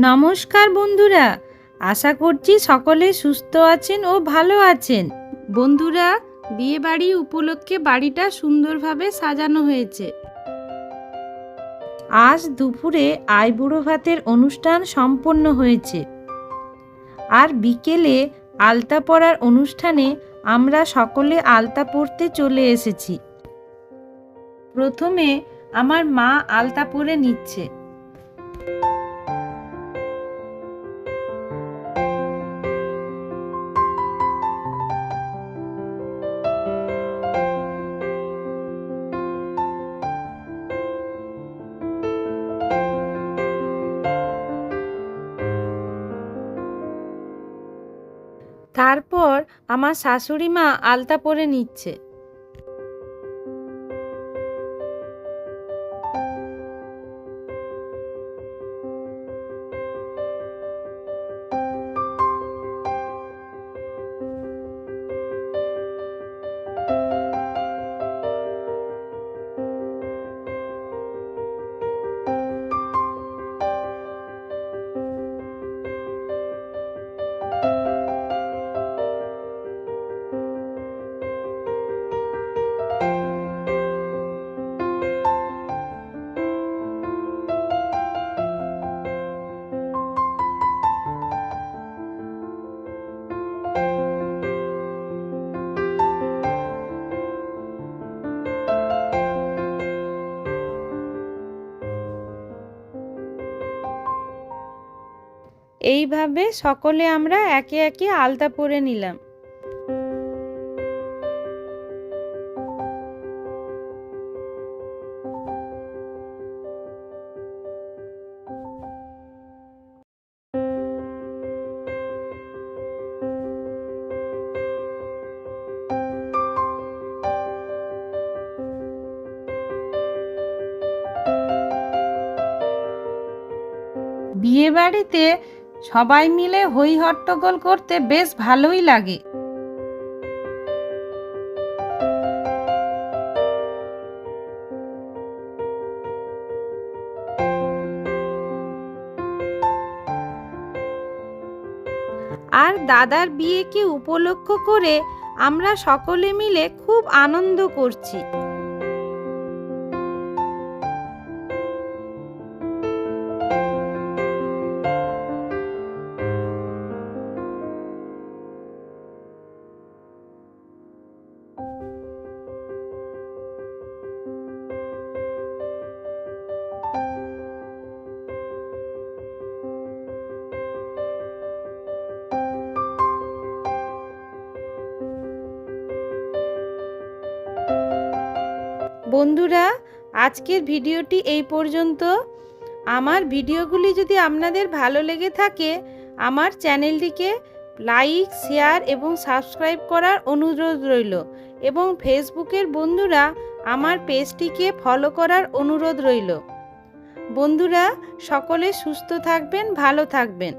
নমস্কার বন্ধুরা, আশা করছি সকলে সুস্থ আছেন ও ভালো আছেন। বন্ধুরা বিয়ে বাড়ি উপলক্ষে বাড়িটা সুন্দরভাবে সাজানো হয়েছে। আজ দুপুরে আইবুড়ো ভাতের অনুষ্ঠান সম্পন্ন হয়েছে। আর বিকেলে আলতা পরার অনুষ্ঠানে আমরা সকলে আলতা পরতে চলে এসেছি। প্রথমে আমার মা আলতা পরে নিচ্ছে। তারপর আমার শাশুড়ি মা আলতা পরে নিচ্ছে। এইভাবে সকলে আমরা একে একে আলতা পরে নিলাম। বিয়ে বাড়িতে সবাই মিলে হই হট্টগোল করতে বেশ ভালোই লাগে। আর দাদার বিয়েকে উপলক্ষ করে আমরা সকলে মিলে খুব আনন্দ করছি। বন্ধুরা, আজকের ভিডিওটি এই পর্যন্ত। আমার ভিডিওগুলি যদি আপনাদের ভালো লেগে থাকে, আমার চ্যানেলটিকে লাইক, শেয়ার এবং সাবস্ক্রাইব করার অনুরোধ রইল এবং ফেসবুকের বন্ধুরা আমার পেজটিকে ফলো করার অনুরোধ রইল। বন্ধুরা, সকলে সুস্থ থাকবেন, ভালো থাকবেন।